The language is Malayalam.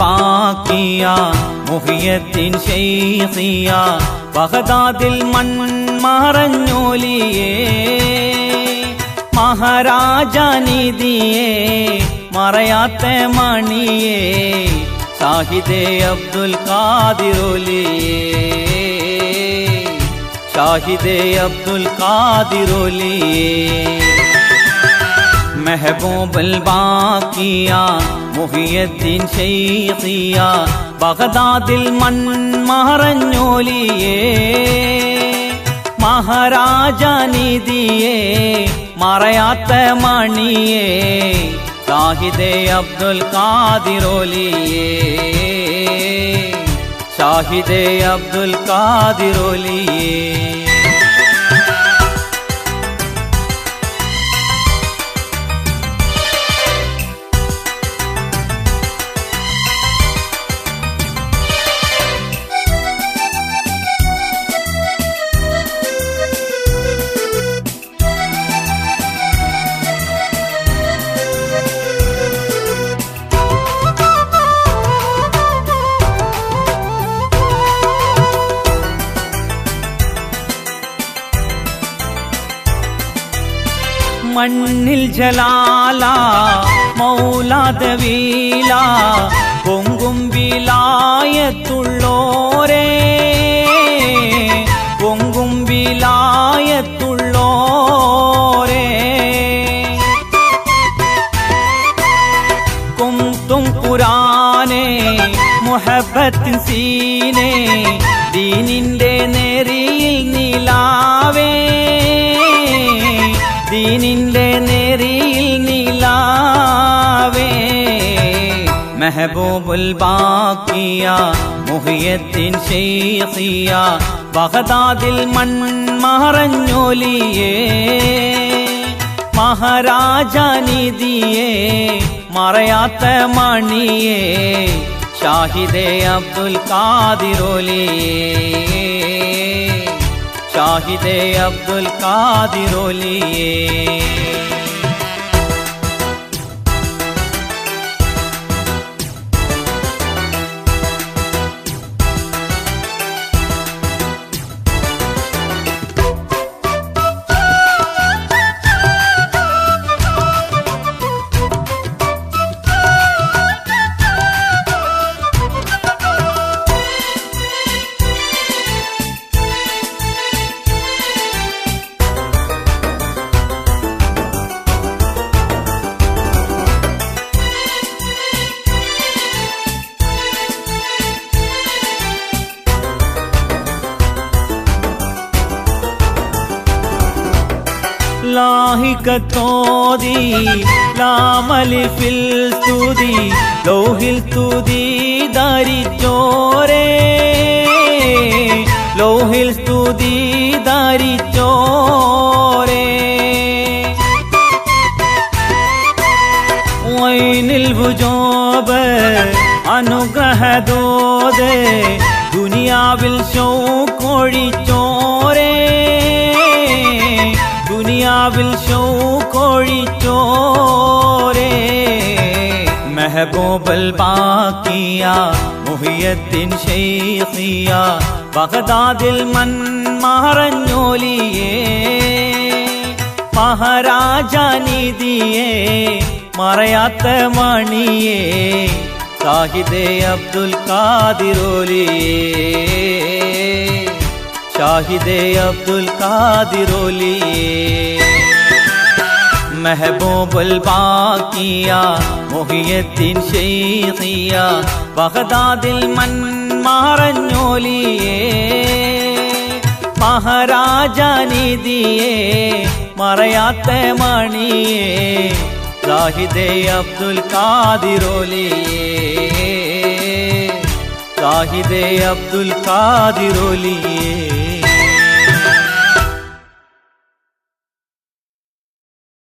ബാക്കിയ മുഹിയത്തിൻ ഷെയ്സിയ ബഹദാദിൽ മൺമറഞ്ഞോലിയേ മഹാരാജ നിധിയേ മറയാത്ത മണിയേ ഷാഹിദേ അബ്ദുൽ ഖാദിറോലിയേ ഷാഹിദേ അബ്ദുൽ ഖാദിറോലിയേ മെഹബൂബൽ ബാക്കിയ മുഹിയദ്ദീൻ ഷെയ്ഖിയ ബഗദാദിൽ മൺമറഞ്ഞോലിയേ മഹാരാജ നിധിയേ മറയാത്ത മണിയേ ഷാഹിദേ അബ്ദുൽ ഖാദിറോലിയേ ഷാഹിദേ അബ്ദുൽ மண்ணில் ஜலாலா மௌலாத வீலா பொங்கும் விலாயத்துள்ளோரே. பொங்கும் விலாயத்துள்ளோரே. கும் தும் குரானே முஹபத் சீனே. മെഹബൂബുൽ ബാക്കിയ മുഹിയത്തിൻ ഷെയ്ഖിയ ബഹദാദിൽ മൺമറഞ്ഞോലിയേ മഹാരാജ നിധിയേ മറയാത്ത മണിയേ ഷാഹിദേ അബ്ദുൽ ഖാദിറോലിയേ ഷാഹിദേ അബ്ദുൽ ഖാദിറോലിയേ ലാഹികത്തോതി ലാമലി ഫിൽ സ്തുതി ലോഹിൽ സ്തുതി ധരിച്ചോരേ ലോഹിൽ സ്തുതി ധരിച്ചോരേ വൈനിൽ ഭുജോബ് അനുഗ്രഹദോത് ദുനിയാവിൽ ഷൗക്കൊഴിച്ചോരേ ദുനിയാവിൽ ഷോക്കൊഴിച്ചോരേ മെഹബൂബൽ ബാക്കിയ മുഹിയത്തിൻ ഷെയ്ഖിയ ബഗദാദിൽ മൺമറഞ്ഞോലിയേ മഹാരാജ നിധിയേ മറയാത്ത മണിയേ. സാഹിദേ അബ്ദുൽ ഖാദിറോലിയേ ഷാഹിദേ അബ്ദുൽ ഖാദിറോലിയേ മെഹബൂബുൽ ബാക്കിയ മുഹിയത്തിൻ ഷെയ്ഖിയ ബഗദാദിൽ മൺമറഞ്ഞോലിയേ മഹാരാജ ദിയേ മറയാത്ത മണിയേ. സാഹിദേ അബ്ദുൽ ഖാദിറോലിയേ സാഹിദേ അബ്ദുൽ ഖാദിറോലിയേ